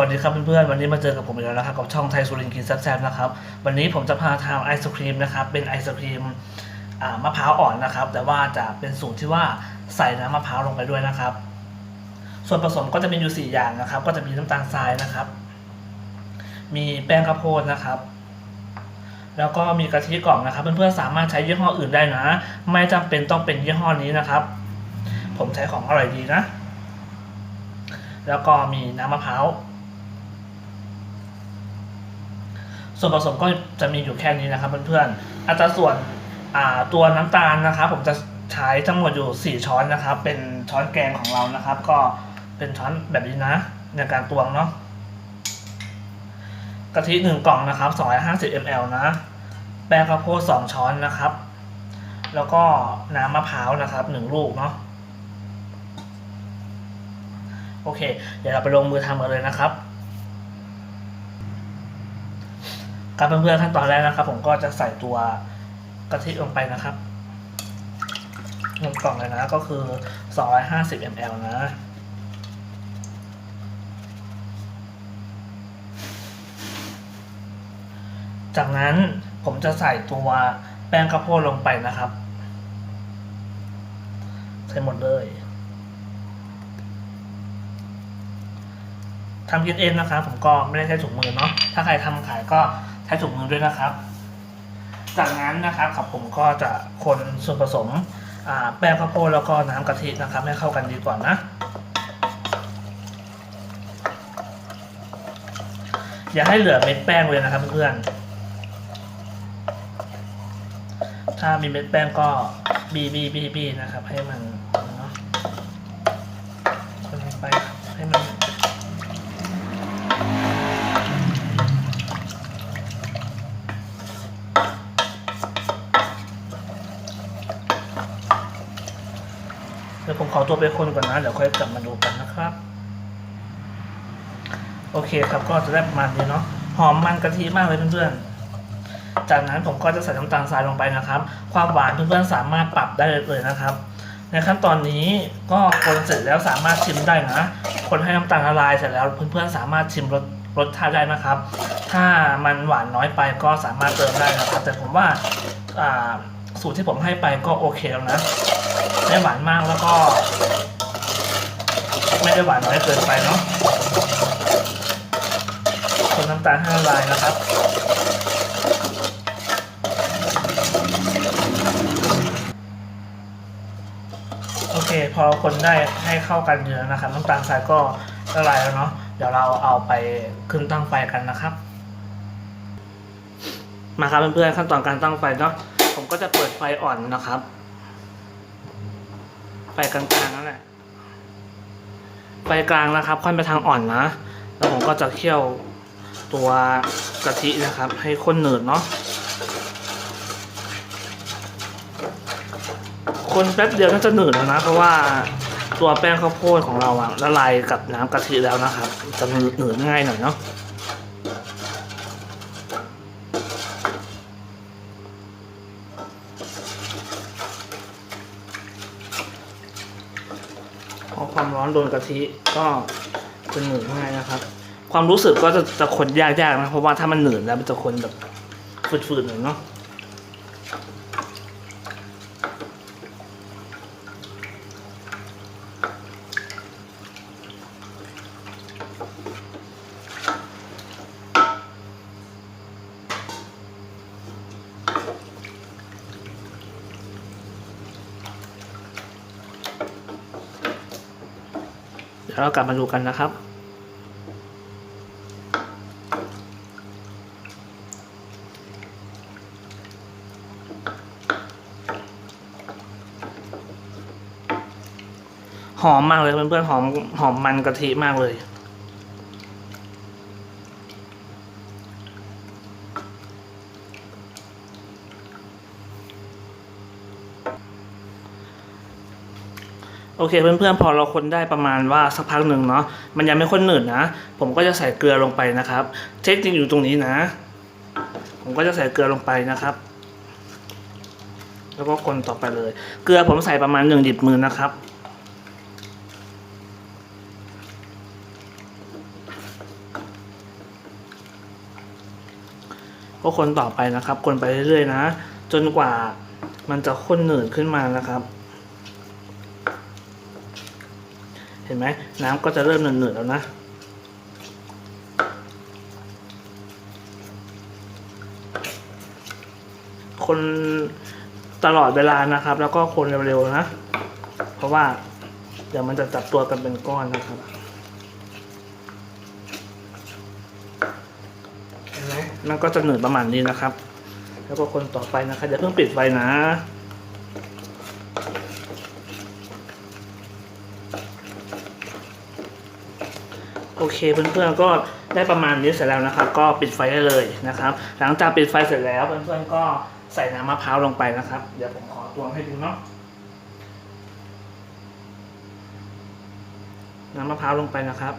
สวัสดีครับเพื่อนๆ วันนี้มาเจอกับผมอีกแล้วนะครับกับช่องไทยสุรินทร์กินแซ่บๆนะครับ วันนี้ผมจะพาทำไอศครีมนะครับ เป็นไอศครีมมะพร้าวอ่อนนะครับ แต่ว่าจะเป็นสูตรที่ว่าใส่น้ำมะพร้าวลงไปด้วยนะครับ ส่วนผสมก็จะมีอยู่ 4 อย่างนะครับ ก็จะมีน้ำตาลทรายนะครับ มีแป้งข้าวโพดนะครับ แล้วก็มีกะทิกล่องนะครับ เพื่อนๆ สามารถใช้ยี่ห้ออื่นได้นะ ไม่จำเป็นต้องเป็นยี่ห้อนี้นะครับ ผมใช้ของอร่อยดีนะ แล้วก็มีน้ำมะพร้าว ส่วนผสมก็จะมีอยู่แค่นี้นะครับเพื่อนๆอัตราส่วนตัวน้ำตาลนะครับ ผมจะใช้ทั้งหมดอยู่ 4 ช้อนนะครับ เป็นช้อนแกงของเรานะครับ ก็เป็นช้อนแบบนี้นะ ในการตวงเนาะกะทิ1กล่องนะครับ250 ml นะ แป้งข้าวโพด2ช้อนนะครับ แล้วก็น้ำมะพร้าวนะครับ 1 ลูกเนาะโอเค เดี๋ยวเราไปลงมือทำกันเลยนะครับ ครับเพื่อนๆขั้นตอนแรกนะครับ ผมก็จะใส่ตัวกะทิลงไปนะครับหนึ่งกล่องเลยนะก็คือ 250 ml นะ จากนั้นผมจะใส่ตัวแป้งข้าวโพดลงไปนะครับ ใส่หมดเลยทำกินเองนะครับผมก็ไม่ได้ใช้ถุงมือเนาะถ้าใครทำขายก็ ใช้ถุงมือด้วยนะครับ จากนั้นนะครับครับผมก็จะคนส่วนผสมแป้งข้าวโพดแล้วก็น้ำกะทินะครับ ให้เข้ากันดีก่อนนะ อย่าให้เหลือเม็ดแป้งเลยนะครับเพื่อนถ้ามีเม็ดแป้งก็บีบีบีบีนะครับ ให้มันเนาะคนลงไปครับให้มัน เดี๋ยวผมข อตัวไปคนก่อนนะ เดี๋ยวค่อยกลับมาดูกันนะครับ โอเคครับก็จะได้ประมาณนี้เนาะหอมมันกะทิมากเลยเพื่อนๆ จากนั้นผมก็จะใส่น้ำตาลทรายลงไปนะครับ ความหวานเพื่อนๆสามารถปรับได้เลยนะครับ ในขั้นตอนนี้ก็คนเสร็จแล้วสามารถชิมได้นะ คนให้น้ำตาลละลายเสร็จแล้วเพื่อนๆสามารถชิมรสรสชาติได้นะครับ ถ้ามันหวานน้อยไปก็สามารถเติมได้นะครับ แต่ผมว่าอ่าสูตรที่ผมให้ไปก็โอเคแล้วนะ ไม่หวานมากแล้วก็ ไม่ได้หวานน้อยเกินไปเนาะคนน้ำตาลให้ละลายนะครับโอเค พอคนได้ให้เข้ากันเยอะนะครับน้ำตาลทรายก็ละลายแล้วเนาะเดี๋ยวเราเอาไปขึ้นตั้งไฟกันนะครับ มาครับเพื่อนๆขั้นตอนการตั้งไฟเนาะผมก็จะเปิดไฟอ่อนนะครับ ไฟกลางๆนั่นแหละไฟกลางนะครับ ค่อยไปทางอ่อนนะ แล้วผมก็จะเคี่ยวตัวกะทินะครับ ให้ข้นหนืดเนาะคนแป๊บเดียวน่าจะหนืดแล้วนะ เพราะว่าตัวแป้งข้าวโพดของเราอะละลายกับน้ำกะทิแล้วนะครับ จะหนืดง่ายหน่อยเนาะ พอความ ร้อนโดนกะทิก็จะหนืดง่ายนะครับ ความรู้สึกก็จะจะคนยากๆนะเพราะว่าถ้ามันหนืดแล้วมันจะคนแบบฝืดๆหน่อยเนาะ แล้วเรากลับมาดูกันนะครับหอมมากเลยเพื่อนๆหอมหอมมันกะทิมากเลย โอเคเพื่อนๆพอเราคนได้ประมาณว่าสักพักหนึ่งเนาะมันยังไม่ค้นหนืดนะ ผมก็จะใส่เกลือลงไปนะครับเช็คจริงอยู่ตรงนี้นะ ผมก็จะใส่เกลือลงไปนะครับ แล้วก็คนต่อไปเลย เกลือผมใส่ประมาณหนึ่งหยิบมือนะครับก็คนต่อไปนะครับ คนไปเรื่อยๆนะ จนกว่ามันจะข้นหนืดขึ้นมานะครับ เห็นไหมน้ำก็จะเริ่มหนืดๆแล้วนะคนตลอดเวลานะครับ แล้วก็คนเร็วๆนะ เพราะว่าเดี๋ยวมันจะจับตัวกันเป็นก้อนนะครับเห็นไหมมันก็จะหนืดประมาณนี้นะครับ แล้วก็คนต่อไปนะครับอย่าเพิ่งปิดไฟนะ เคเพื่อนๆก็ได้ประมาณนี้เสร็จแล้วนะครับ ก็ปิดไฟได้เลยนะครับ หลังจากปิดไฟเสร็จแล้วเพื่อนๆก็ใส่น้ำมะพร้าวลงไปนะครับ เดี๋ยวผมขอตวงให้ดูเนาะน้ำมะพร้าวลงไปนะครับ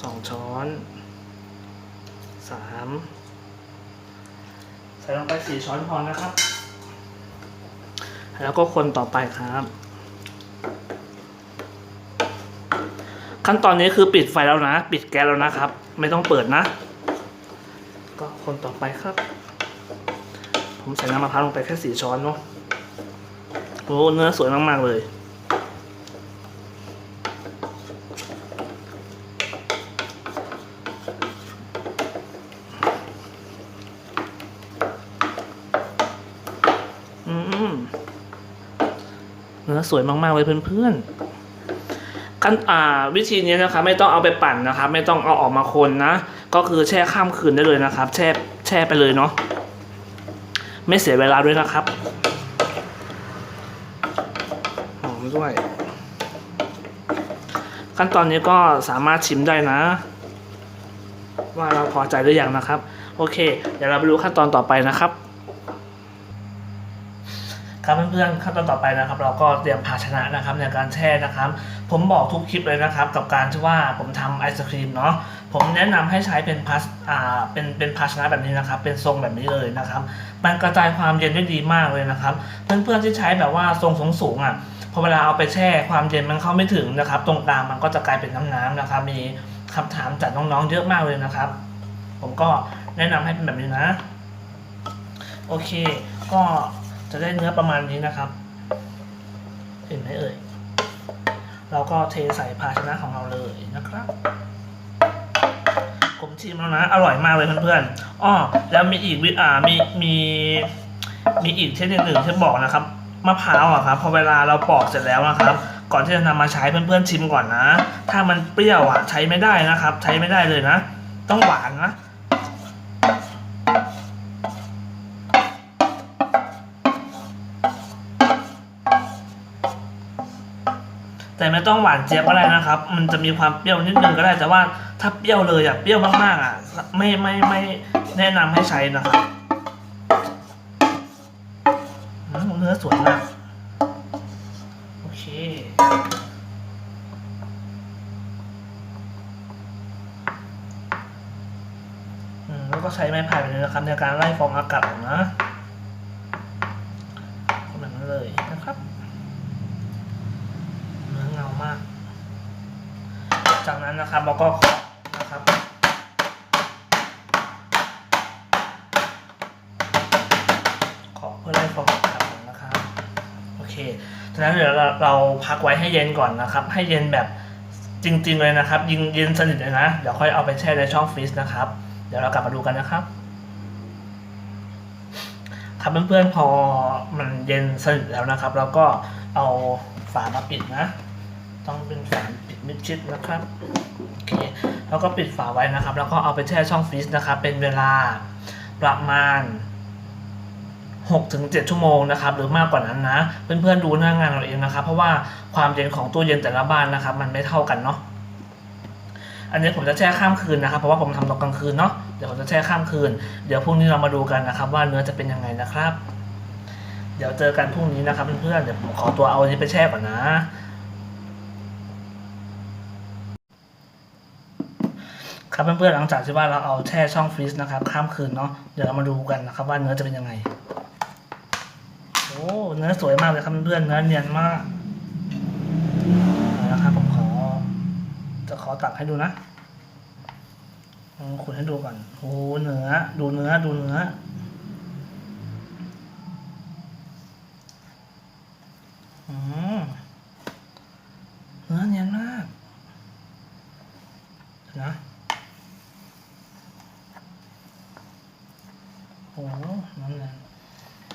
สองช้อนสามใส่ลงไปสี่ช้อนพอนะครับ แล้วก็คนต่อไปครับ ขั้นตอนนี้คือปิดไฟแล้วนะ ปิดแก๊สแล้วนะครับ ไม่ต้องเปิดนะ ก็คนต่อไปครับ ผมใส่น้ำมะพร้าวลงไปแค่สี่ช้อนเนาะโอ้เนื้อสวยมากๆเลยอืมเนื้อสวยมากๆเลยเพื่อนๆ ขั้นอ่าวิธีนี้นะครับไม่ต้องเอาไปปั่นนะครับ ไม่ต้องเอาออกมาคนนะ ก็คือแช่ข้ามคืนได้เลยนะครับ แช่แช่ไปเลยเนาะไม่เสียเวลาด้วยนะครับหอมด้วย ขั้นตอนนี้ก็สามารถชิมได้นะ ว่าเราพอใจหรือยังนะครับ โอเค เดี๋ยวเราไปดูขั้นตอนต่อไปนะครับ ครับเพื่อนๆขั้นตอนต่อไปนะครับ เราก็เตรียมภาชนะนะครับในการแช่นะครับ ผมบอกทุกคลิปเลยนะครับ กับการที่ว่าผมทำไอศครีมเนาะผมแนะนำให้ใช้เป็นพลาสอ่าเป็นเป็นภาชนะแบบนี้นะครับ เป็นทรงแบบนี้เลยนะครับมันกระจายความเย็นได้ดีมากเลยนะครับ เพื่อนๆที่ใช้แบบว่าทรงสูงๆอะพอเวลาเอาไปแช่ความเย็นมันเข้าไม่ถึงนะครับ ตรงกลางมันก็จะกลายเป็นน้ำๆนะครับ มีคำถามจากน้องๆเยอะมากเลยนะครับ ผมก็แนะนำให้เป็นแบบนี้นะ โอเค ก็ จะได้เนื้อประมาณนี้นะครับ เห็นไหมเอ่ย เราก็เทใส่ภาชนะของเราเลยนะครับ ผมชิมแล้วนะ อร่อยมากเลยเพื่อนๆอ้อแล้วมีอีกวิอ่ามีมีมีอีกเทคนิคหนึ่งที่บอกนะครับมะพร้าวอะครับพอเวลาเราปอกเสร็จแล้วนะครับ ก่อนที่จะนำมาใช้เพื่อนๆชิมก่อนนะ ถ้ามันเปรี้ยวอะใช้ไม่ได้นะครับ ใช้ไม่ได้เลยนะ ต้องหวานนะ แต่ไม่ต้องหวานเจี๊ยบก็ได้นะครับ มันจะมีความเปรี้ยวนิดนึงก็ได้แต่ว่าถ้าเปรี้ยวเลยอะเปรี้ยวมากๆอะไม่ไม่ไม่แนะนำให้ใช้นะครับเนื้อสวยมากโอเคแล้วก็ใช้ไม้พายแบบนี้นะครับในการไล่ฟองอากาศนะแบบนั้นเลยนะครับ เนื้อเงามาก จากนั้นนะครับเราก็เคาะนะครับขอเพื่อไล่ฟองอากาศก่อนนะครับโอเคจากนั้นเดี๋ยวเราเราพักไว้ให้เย็นก่อนนะครับ ให้เย็นแบบจริง ๆเลยนะครับยิงเย็นสนิทเลยนะเดี๋ยวค่อยเอาไปแช่ในช่องฟรีซนะครับ เดี๋ยวเรากลับมาดูกันนะครับครับเพื่อนๆพอมันเย็นสนิทแล้วนะครับ เราก็เอาฝามาปิดนะ ต้องเป็นฝาป มิดชิดนะครับโอเคแล้วก็ปิดฝาไว้นะครับ แล้วก็เอาไปแช่ช่องฟรีซนะครับ เป็นเวลาประมาณ6ถึง7ชั่วโมงนะครับ หรือมากกว่านั้นนะ เพื่อนๆดูหน้างานเราเองนะครับ เพราะว่าความเย็นของตู้เย็นแต่ละบ้านนะครับ มันไม่เท่ากันเนาะอันนี้ผมจะแช่ข้ามคืนนะครับ เพราะว่าผมทำตอนกลางคืนเนาะเดี๋ยวผมจะแช่ข้ามคืน เดี๋ยวพรุ่งนี้เรามาดูกันนะครับ ว่าเนื้อจะเป็นยังไงนะครับ เดี๋ยวเจอกันพรุ่งนี้นะครับเพื่อนๆเดี๋ยวผมขอตัวเอาอันนี้ไปแช่ก่อนนะ ครับเพื่อนๆหลังจากที่ว่าเราเอาแช่ช่องฟรีซนะครับข้ามคืนเนาะเดี๋ยวเรามาดูกันนะครับว่าเนื้อจะเป็นยังไงโอ้เนื้อสวยมากเลยครับเพื่อนๆเนื้อเนียนมากเอาละครับผมขอ จะขอตัดให้ดูนะขุดให้ดูก่อนโอ้เนื้อดูเนื้อดูเนื้อเนื้อเนียนมากนะ โอ้น้ำเนียน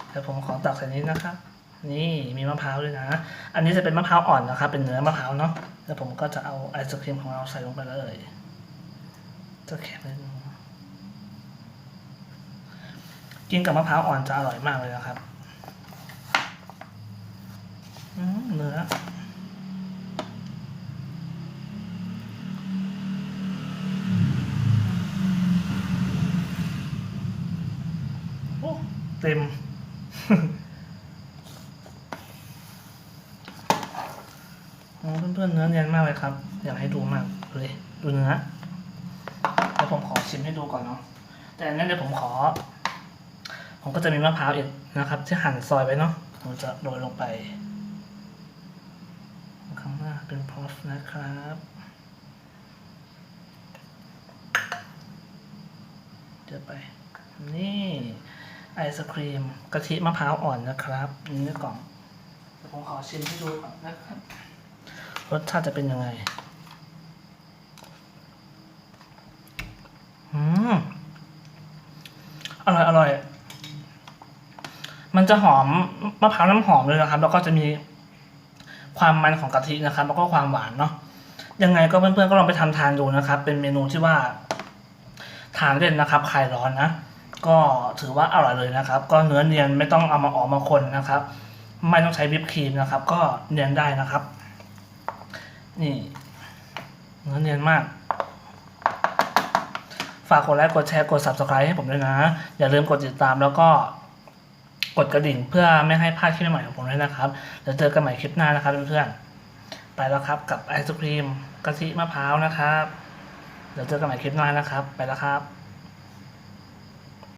เดี๋ยวผมขอตักใส่นี้นะครับ นี่มีมะพร้าวด้วยนะ อันนี้จะเป็นมะพร้าวอ่อนนะครับ เป็นเนื้อมะพร้าวเนาะ แล้วผมก็จะเอาไอศครีมของเราใส่ลงไปเลย จะแข็งเลยดนึงกินกับมะพร้าวอ่อนจะอร่อยมากเลยนะครับเนื้อ โอ้ เต็ม โอ้เพื่อนๆเนื้อเนียนมากเลยครับ อยากให้ดูมากเลยดูเนื้อเดี๋ยวผมขอชิมให้ดูก่อนเนาะแต่อันนั้นเดี๋ยวผมขอ ผมก็จะมีมะพร้าวอีกนะครับ ที่หั่นซอยไว้เนาะผมจะโรยลงไปข้างหน้าเป็นพอสนะครับเดี๋ยวไป นี่ ไอศครีมกะทิมะพร้าวอ่อนนะครับนี่นกล่องเดี๋ยวผมขอชิมให้ดูก่อนนะครับรสชาติจะเป็นยังไงอืมอร่อยอร่อย มันจะหอมมะพร้าวน้ำหอมเลยนะครับ แล้วก็จะมีความมันของกะทินะครับ แล้วก็ความหวานเนาะยังไงก็เพื่อนๆก็ลองไปทำทานดูนะครับ เป็นเมนูที่ว่าทานเล่นนะครับคลายร้อนนะ ก็ถือว่าอร่อยเลยนะครับ ก็เนื้อเนียนไม่ต้องเอามาออกมาคนนะครับ ไม่ต้องใช้วิปครีมนะครับ ก็เนียนได้นะครับ นี่เนื้อเนียนมาก ฝากกดไลค์กดแชร์กด subscribe ให้ผมด้วยนะ อย่าลืมกดติดตามแล้วก็กดกระดิ่งเพื่อไม่ให้พลาดคลิปใหม่ของผมด้วยนะครับเดี๋ยวเจอกันใหม่คลิปหน้านะครับเพื่อนๆ ไปแล้วครับกับไอศครีมกะทิมะพร้าวนะครับ เดี๋ยวเจอกันใหม่คลิปหน้านะครับ ไปแล้วครับ